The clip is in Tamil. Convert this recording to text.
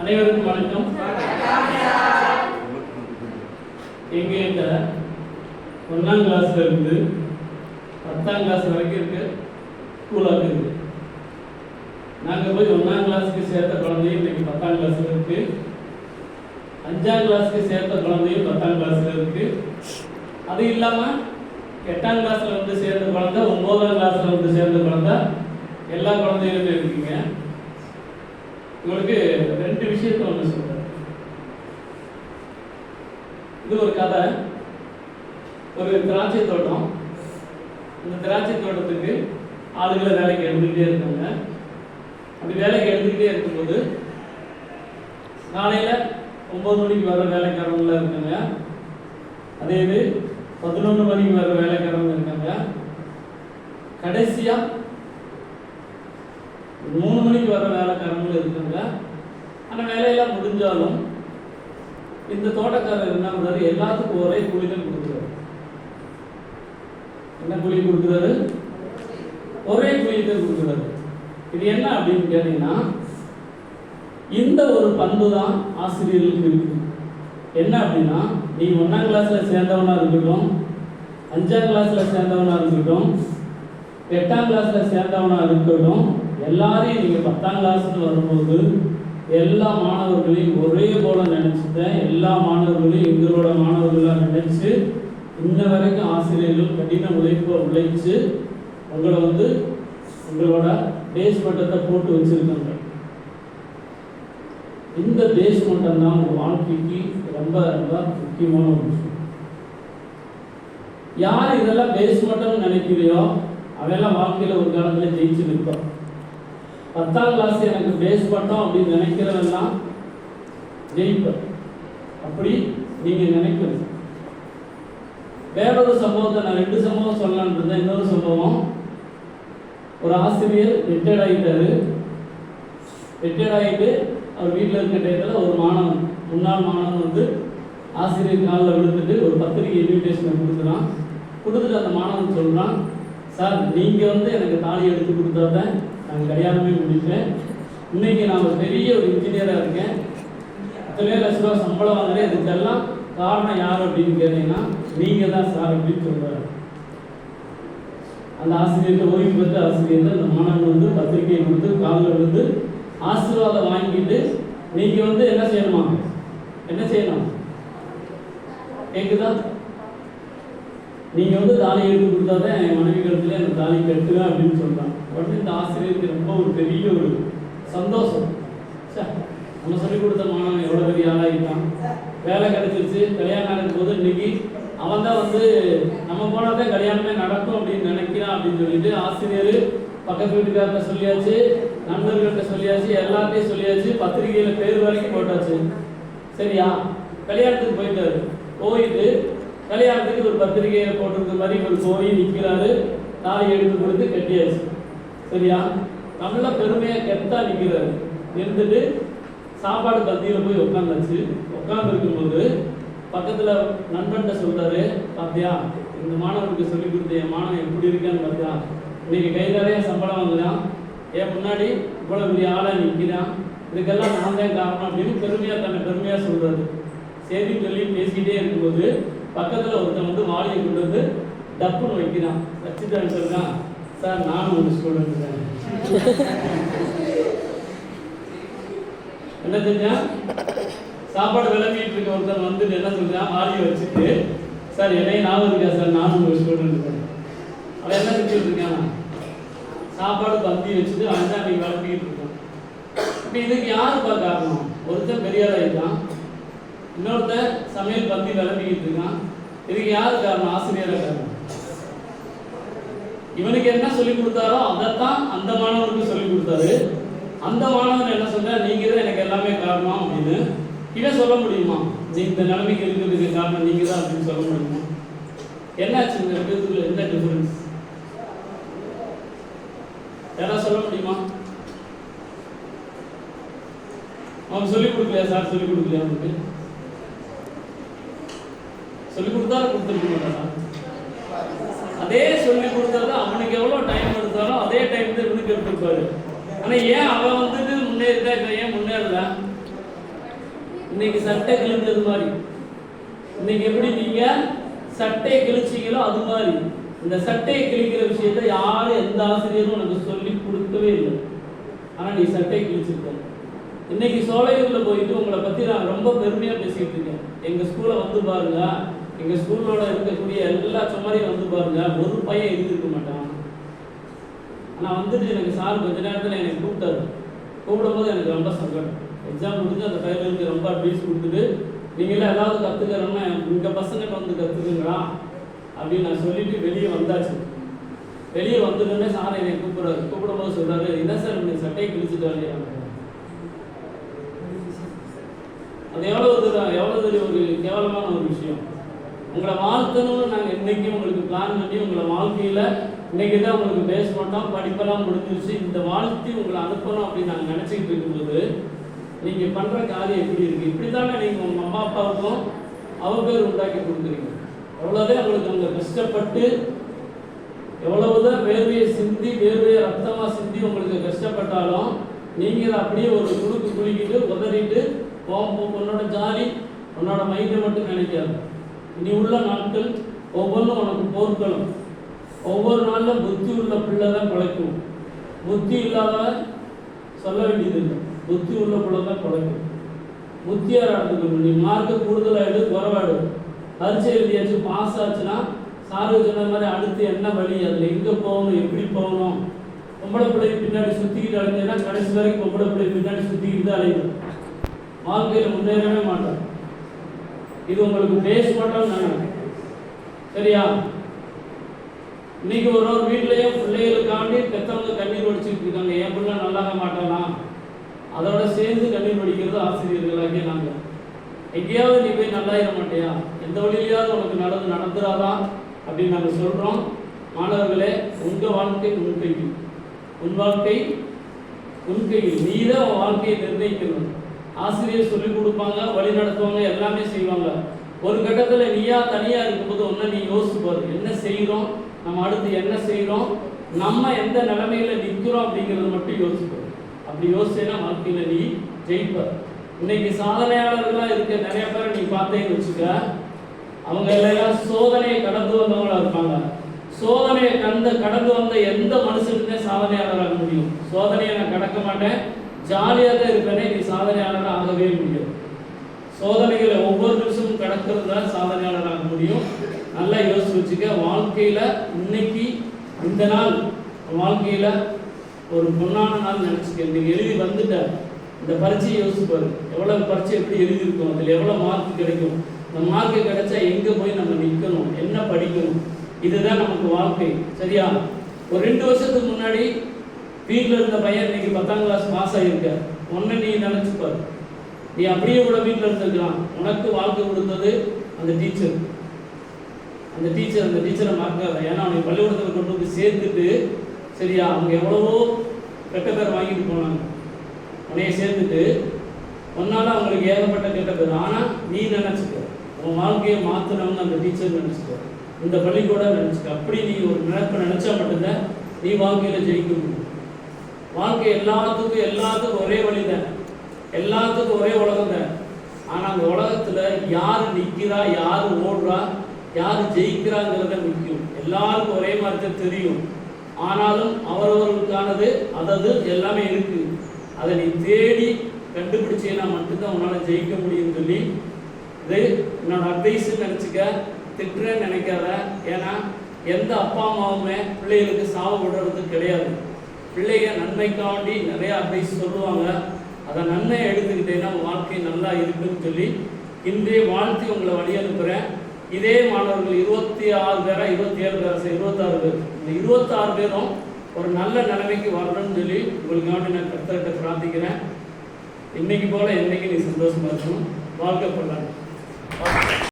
அனைவருக்கும் வணக்கம். எங்க இந்த ஒன்றாம் கிளாஸ்ல இருந்து பத்தாம் கிளாஸ் வரைக்கும் இருக்க ஸ்கூலாக இருக்கு. நாங்கள் போய் ஒன்றாம் கிளாஸ்க்கு சேர்த்த குழந்தையும் இன்னைக்கு பத்தாம் கிளாஸ்ல இருக்கு. அஞ்சாம் கிளாஸ்க்கு சேர்த்த குழந்தையும் பத்தாம் கிளாஸ்ல இருக்கு. அது இல்லாம எட்டாம் கிளாஸ்ல வந்து சேர்ந்த குழந்தை ஒன்பதாம் கிளாஸ்ல வந்து சேர்ந்த குழந்தை எல்லா குழந்தைகளுமே இருக்கீங்க. உங்களுக்கு ரெண்டு விஷயத்த ஒன்று சொல்கிறேன் இது ஒரு கதை ஒரு திராட்சை தோட்டம். இந்த திராட்சை தோட்டத்துக்கு ஆளுகளை வேலைக்கு எடுத்துக்கிட்டே இருக்காங்க. அப்படி வேலைக்கு எடுத்துக்கிட்டே இருக்கும்போது காலையில் ஒம்பது மணிக்கு வர வேலைக்காரங்களாம் இருக்காங்க. அதே இது பதினொன்று மணிக்கு வர வேலைக்காரங்க இருக்காங்க. கடைசியாக மூணு மணிக்கு வர வேலைக்காரங்களும் இருக்காங்க. அந்த வேலையெல்லாம் முடிஞ்சாலும் இந்த தோட்டக்காரர் என்ன பண்ணுறாரு எல்லாத்துக்கும் ஒரே கூலி தான் கொடுக்குறாரு. என்ன கூலி கொடுக்குறாரு? ஒரே கூலி தான் கொடுக்குறாரு. இது என்ன அப்படின்னு கேட்டீங்கன்னா இந்த ஒரு பண்பு தான் ஆசிரியர்களுக்கு இருக்கு என்ன அப்படின்னா நீ ஒன்றாம் கிளாஸில் சேர்ந்தவனா இருக்கட்டும் அஞ்சாம் கிளாஸில் சேர்ந்தவனா இருக்கட்டும் எட்டாம் கிளாஸில் சேர்ந்தவனா இருக்கட்டும் எல்லாரையும் நீங்கள் பத்தாம் கிளாஸ்னு வரும்போது எல்லா மாணவர்களையும் ஒரே போல நினைச்சுட்டேன் எல்லா மாணவர்களையும் எங்களோட மாணவர்களாக நினைச்சு இன்ன வரைக்கும் ஆசிரியர்கள் கடின உழைப்பை உழைச்சு உங்களை வந்து உங்களோட பேஸ் மட்டத்தை போட்டு வச்சிருக்காங்க. இந்த பேஸ் மட்டம் தான் உங்க வாழ்க்கைக்கு ரொம்ப ரொம்ப முக்கியமான ஒரு விஷயம். யார் இதெல்லாம் பேஸ் மட்டம் நினைக்கிறியோ அவெல்லாம் வாழ்க்கையில ஒரு காலத்துல ஜெயிச்சு நிற்பான் பத்தாம் கிளாஸ் எனக்கு பேஸ் பண்ணோம் அப்படின்னு நினைக்கிறதெல்லாம் ஜெயிப்பர் அப்படி நீங்கள் நினைக்கணும். வேறொரு சம்பவத்தை நான் ரெண்டு சம்பவம் சொல்லலான் இருந்தேன். இன்னொரு சம்பவம். ஒரு ஆசிரியர் ரிட்டையர்ட் ஆகிட்டாரு ரிட்டையர்ட் ஆகிட்டு அவர் வீட்டில் இருக்க டயத்தில் ஒரு மாணவன் முன்னாள் மாணவன் வந்து ஆசிரியர் காலில் விழுந்துட்டு ஒரு பத்திரிகை இன்விடேஷனை கொடுக்குறான். கொடுத்துட்டு அந்த மாணவன் சொல்கிறான் சார் நீங்கள் வந்து எனக்கு தாலி எடுத்து கொடுத்தா தான் கல்யாணமே முடிப்பேன். இன்னைக்கு நான் ஒரு பெரிய ஒரு இன்ஜினியராக இருக்கேன். எத்தனையோ லட்ச ரூபா சம்பளம் வாங்குறேன் இதுக்கெல்லாம் காரணம் யார் அப்படின்னு கேட்டீங்கன்னா நீங்கள் தான் சார் அப்படின்னு சொல்கிறாரு அந்த ஆசிரியர்கிட்ட ஓய்வு பெற்ற ஆசிரியர் அந்த மாணவன் வந்து பத்திரிகை கொடுத்து காலில் வந்து ஆசீர்வாதம் வாங்கிட்டு நீங்கள் வந்து என்ன செய்யணுமா? என்ன செய்யணும்? கேட்குதா நீங்கள் வந்து தாலி எடுத்து கொடுத்தாதான் என் மனைவி கழுத்துல எனக்கு தாலி கட்டுவேன் அப்படின்னு சொல்கிறாங்க உடனே இந்த ஆசிரியருக்கு ரொம்ப ஒரு பெரிய ஒரு சந்தோஷம். ச்சே, நம்ம சொல்லிக் கொடுத்த மாணவன் எவ்வளோ பெரிய ஆளாகிட்டான் வேலை கிடைச்சிருச்சு கல்யாணம் ஆகும் போது இன்னைக்கு அவன் தான் வந்து நம்ம போனாதான் கல்யாணமே நடக்கும் அப்படின்னு நினைக்கிறான் அப்படின்னு சொல்லிட்டு ஆசிரியர் பக்கத்து வீட்டுக்கார்ட்ட சொல்லியாச்சு நண்பர்கள்ட்ட சொல்லியாச்சு எல்லாத்தையும் சொல்லியாச்சு பத்திரிகையில் பேர் வரைக்கும் போட்டாச்சு. சரியா? கல்யாணத்துக்கு போயிட்டாரு. போயிட்டு கல்யாணத்துக்கு ஒரு பத்திரிகையை போட்டிருக்க மாதிரி ஒரு போய் நிற்கிறாரு தாலி எடுத்து கொடுத்து கட்டியாச்சு. சரியா? நல்ல பெருமையை கெட்டா நிற்கிறாரு இருந்துட்டு சாப்பாடு பந்தியில் போய் உட்காந்தாச்சு உட்காந்து இருக்கும்போது பக்கத்தில் நண்பன்கிட்ட சொல்றாரு பாத்தியா இந்த மாணவனுக்கு சொல்லி கொடுத்த என் மாணவன் எப்படி இருக்கான்னு பார்த்தியா இன்னைக்கு கை நிறைய சம்பளம் வாங்குறான். என் முன்னாடி இவ்வளோ பெரிய ஆளாக நிற்கிறான் இதுக்கெல்லாம் நான் தான் காரணம் அப்படின்னு பெருமையாக தன்னை பெருமையாக சொல்றாரு. சரி சொல்லி பேசிக்கிட்டே இருக்கும்போது பக்கத்தில் ஒருத்தன் வந்து வாளியை கொண்டு வந்து டப்புன்னு வைக்கிறான். வச்சுட்டு சொல்கிறான் சார் நானும் ஒரு ஸ்டூடெண்ட் தான் என்ன செஞ்சான் சாப்பாடு விளம்பிட்டு இருக்க ஒருத்தன் வந்து என்ன சொல்றான் மாறி வச்சுட்டு சார் என்னையும் ஞாபகம் இருக்கா சார்? நானும் ஒரு ஸ்டூடெண்ட் தான் அவன் என்ன செஞ்சுட்டு இருக்கான்? சாப்பாடு பந்தி வச்சுட்டு அவன் தான் நீ விளம்பிக்கிட்டு இருக்கான். இப்போ இதுக்கு யாருப்பா காரணம்? ஒருத்தன் பெரிய ஆளாயிட்டான் இன்னொருத்தன் சமையல் பந்தி விளம்பிக்கிட்டு இருக்கான். இதுக்கு யாரு காரணம்? ஆசிரியராக காரணம்? இவனுக்கு என்ன சொல்லி கொடுத்தாரோ அதைத்தான் அந்த மாணவனுக்கு சொல்லி கொடுத்தாரு. அந்த மாணவன் என்ன சொன்னா நீங்க தான் எனக்கு எல்லாமே காரணம்? அப்படின்னு. இவன் சொல்ல முடியுமா? நீ இந்த நிலைமைக்கு இருக்கிறதுக்கு காரணம் நீங்க தான் அப்படின்னு சொல்ல முடியுமா? என்னாச்சு இந்த ரெண்டுத்துக்குள்ள என்ன டிஃபரன்ஸ் யாராவது சொல்ல முடியுமா? அவன் சொல்லி கொடுக்கலையா? சார் சொல்லி கொடுக்கலையா அவனுக்கு? சொல்லி கொடுத்தா கொடுத்துருக்க மாட்டானா அதே சொல்லி கொடுத்தது அவனுக்கு எவ்வளவு டைம் எடுத்தாலும் அதே டைம் தான் இவனுக்கு எடுத்துருப்பாரு. ஆனா ஏன் அவன் வந்துட்டு முன்னேறிட்டா இப்ப ஏன் முன்னேறல இன்னைக்கு சட்டை கிழிஞ்சது மாதிரி. இன்னைக்கு எப்படி நீங்க சட்டையை கிழிச்சீங்களோ அது மாதிரி. இந்த சட்டையை கிழிக்கிற விஷயத்த யாரும் எந்த ஆசிரியரும் உனக்கு சொல்லி கொடுக்கவே இல்லை. ஆனா நீ சட்டையை கிழிச்சிருக்க. இன்னைக்கு சோலையூர்ல போயிட்டு உங்களை பத்தி நான் ரொம்ப பெருமையாக பேசிக்கிட்டு இருக்கேன். எங்க ஸ்கூலை வந்து பாருங்கள் எங்க ஸ்கூலோட இருக்கக்கூடிய எல்லா சுமரையும் வந்து பாருங்க. ஒரு பையன் இருந்திருக்க மாட்டான். ஆனா வந்துட்டு எனக்கு சார் கொஞ்ச நேரத்தில் என்னை கூப்பிட்டாரு. கூப்பிடும்போது எனக்கு ரொம்ப சங்கடம். எக்ஸாம் முடிஞ்சு அந்த பையனுக்கு ரொம்ப அட்வைஸ் கொடுத்துட்டு நீங்களே ஏதாவது கற்றுக்கிறோம்னா உங்க பசங்கிட்ட வந்து கற்றுக்குங்களா அப்படின்னு நான் சொல்லிட்டு வெளியே வந்தாச்சு. வெளியே வந்ததுன்னே சார் என்னை கூப்பிடுறாரு. கூப்பிடும்போது சொல்றாரு என்ன சார் நீங்க சட்டையை கிழிச்சிட்டு இல்லையா அது எவ்வளவு தூரம் எவ்வளவு தூரம் ஒரு கேவலமான ஒரு விஷயம். உங்களை வாழ்த்தணும்னு நாங்கள் இன்றைக்கி உங்களுக்கு பிளான் பண்ணி உங்களை வாழ்க்கையில் இன்றைக்கி தான் உங்களுக்கு பேஸ் பண்ணோம் படிப்பெல்லாம் முடிஞ்சிருச்சு. இந்த வாழ்த்தி உங்களை அனுப்பணும் அப்படின்னு நாங்கள் நினச்சிக்கிட்டு இருக்கும்போது நீங்கள் பண்ணுற காரியம் எப்படி இருக்குது இப்படி தானே நீங்கள் உங்கள் அம்மா அப்பாவுக்கும் அவ பேர் உண்டாக்கி கொடுக்குறீங்க. எவ்வளோதான் அவங்களுக்கு அவங்க கஷ்டப்பட்டு எவ்வளவுதான் வேர்வையை சிந்தி வேர்வையை ரத்தமாக சிந்தி உங்களுக்கு கஷ்டப்பட்டாலும் நீங்கள் அதை அப்படியே ஒரு குழுக்கு குளிக்கிட்டு உதறிட்டு போகும் உன்னோட ஜாலி உன்னோட மைண்டை மட்டும் நினைக்காது. இனி உள்ள நாட்கள் ஒவ்வொன்றும் உனக்கு போர்க்களம். ஒவ்வொரு நாளில் புத்தி உள்ள பிள்ளை தான் பிழைக்கும். புத்தி இல்லாத சொல்ல வேண்டியதில்லை. புத்தி உள்ள பிள்ளை தான் பிழைக்கும் புத்தியார் எடுத்துக்கணும் நீ மார்க்கு கூடுதலாக எடு குறவாடு. பரீட்சை எழுதியாச்சு பாஸ் ஆச்சுன்னா சாரு சொன்ன மாதிரி அடுத்து என்ன வழி? அதில் எங்கே போகணும் எப்படி போகணும்? பொம்பளை பிள்ளை பின்னாடி சுற்றிக்கிட்டு அழைஞ்சேன்னா கடைசி வரைக்கும் பொம்பளை பிள்ளை பின்னாடி சுற்றிக்கிட்டு தான் அலையும் வாழ்க்கையில் முன்னேறவே மாட்டோம். இது உங்களுக்கு பேஸ் மட்டும் நினைக்கிறேன் சரியா? இன்னைக்கு ஒரு ஒரு வீட்லயும் பிள்ளைகளுக்காண்டி பெத்தவங்க கண்ணீர் வடிச்சுட்டு இருக்காங்க. என் பிள்ளை நல்லாக மாட்டானா அதோட சேர்ந்து கண்ணீர் வடிக்கிறது ஆசிரியர்களாகிய நாங்க. எங்கேயாவது நீ போய் நல்லாயிட மாட்டியா? எந்த வழியிலையாவது உனக்கு நடந்து நடந்துராதா? அப்படின்னு நாங்க சொல்றோம். மாணவர்களே உங்க வாழ்க்கை உன் கையில். உன் வாழ்க்கை உன் கையில். நீ தான் வாழ்க்கையை நிர்ணயிக்கணும். ஆசிரியர் சொல்லிக் கொடுப்பாங்க வழி நடத்துவாங்க எல்லாமே செய்வாங்க. ஒரு கட்டத்தில் நீயா தனியாக இருக்கும்போது ஒன்று நீ யோசிப்பார் பாரு. என்ன செய்கிறோம் நம்ம அடுத்து என்ன செய்கிறோம் நம்ம எந்த நிலைமையில் நிற்கிறோம் அப்படிங்கிறது மட்டும் யோசிப்போம் அப்படி யோசிச்சேன்னா வாழ்க்கையில் நீ ஜெயிப்பார் இன்னைக்கு சாதனையாளர்களாக இருக்க நிறைய பேரை நீ பார்த்தேன்னு வச்சுக்க அவங்க எல்லாம் சோதனையை கடந்து வந்தவங்களா இருப்பாங்க. சோதனையை கந்த கடந்து வந்த எந்த மனுஷனுமே சாதனையாளராக முடியும். சோதனையை நான் கடக்க மாட்டேன். ஜாலியாக தான் இருப்பேனே நீ சாதனையாளராக ஆகவே முடியும். சோதனைகளை ஒவ்வொரு நிமிஷமும் கடக்கிறது தான் சாதனையாளராக முடியும். நல்லா யோசிச்சு வச்சுக்க வாழ்க்கையில் இன்னைக்கு இந்த நாள் வாழ்க்கையில் ஒரு பொன்னான நாள் நினச்சிக்க. நீங்கள் எழுதி வந்துட்ட இந்த பரீட்சையை யோசிச்சு எவ்வளோ பரீட்சை எப்படி எழுதியிருக்கோம்? அதில் எவ்வளோ மார்க் கிடைக்கும்? இந்த மார்க்கு கிடைச்சா எங்கே போய் நம்ம நிற்கணும் என்ன படிக்கணும்? இதுதான் நமக்கு வாழ்க்கை. சரியா? ஒரு ரெண்டு வருஷத்துக்கு முன்னாடி வீட்டில் இருந்த பையன் இன்னைக்கு பத்தாம் கிளாஸ் பாஸ் ஆகியிருக்க. ஒன்று நீ நினச்சிப்பார் நீ அப்படியே கூட வீட்டில் இருந்திருக்கலாம். உனக்கு வாழ்க்கை கொடுத்தது அந்த டீச்சர் அந்த டீச்சர் அந்த டீச்சரை மறக்காத ஏன்னா அவனை பள்ளிக்கூடத்தில் கொண்டு வந்து சேர்த்துட்டு சரியா அவங்க எவ்வளவோ கெட்ட பேர் வாங்கிட்டு போனாங்க. உன்னைய சேர்த்துட்டு உன்னால அவங்களுக்கு ஏகப்பட்ட கெட்ட பேர். ஆனால் நீ நினச்சிக்க. உன் வாழ்க்கையை மாற்றணும்னு அந்த டீச்சர் நினச்சிக்க. இந்த பள்ளிக்கூடம் நினச்சிக்க. அப்படி நீ ஒரு நினைப்பை நினச்சா மட்டும்தான் நீ வாழ்க்கையில் ஜெயிக்க முடியும். வாழ்க்கை எல்லாத்துக்கும் எல்லாத்துக்கும் ஒரே வழிதான் எல்லாத்துக்கும் ஒரே உலகம் தான். ஆனால் அந்த உலகத்தில் யார் நிற்கிறா யார் ஓடுறா யார் ஜெயிக்கிறாங்கிறத முக்கியம். எல்லாருக்கும் ஒரே மாதிரி தான் தெரியும். ஆனாலும் அவரவர்களுக்கானது அதது எல்லாமே இருக்கு. அதை நீ தேடி கண்டுபிடிச்சேன்னா மட்டும்தான் உன்னால் ஜெயிக்க முடியும்னு சொல்லி இது என்னோட அட்வைஸ் நினச்சிக்க திட்டுறேன்னு நினைக்காத. ஏன்னா எந்த அப்பா அம்மாவுமே பிள்ளைகளுக்கு சாவு விடுறது கிடையாது. பிள்ளைங்க நன்மைக்காண்டி நிறைய அட்வைஸ் சொல்லுவாங்க. அதை நன்மையை எடுத்துக்கிட்டேன்னா வாழ்க்கை நல்லா இருக்குன்னு சொல்லி இன்றைய வாழ்த்தி உங்களை வழி அனுப்புகிறேன் இதே மாணவர்கள் இருபத்தி ஆறு பேரா இருபத்தி ஏழு பேரா இருபத்தாறு பேர். இந்த இருபத்தாறு பேரும் ஒரு நல்ல நிலைமைக்கு வரணும்னு சொல்லி உங்களுக்காண்டி நான் கர்த்தர்கிட்ட பிரார்த்திக்கிறேன். இன்னைக்கு போல என்னைக்கு நீ சந்தோஷமா இருக்கணும். வாழ்க்கை கொண்டாடு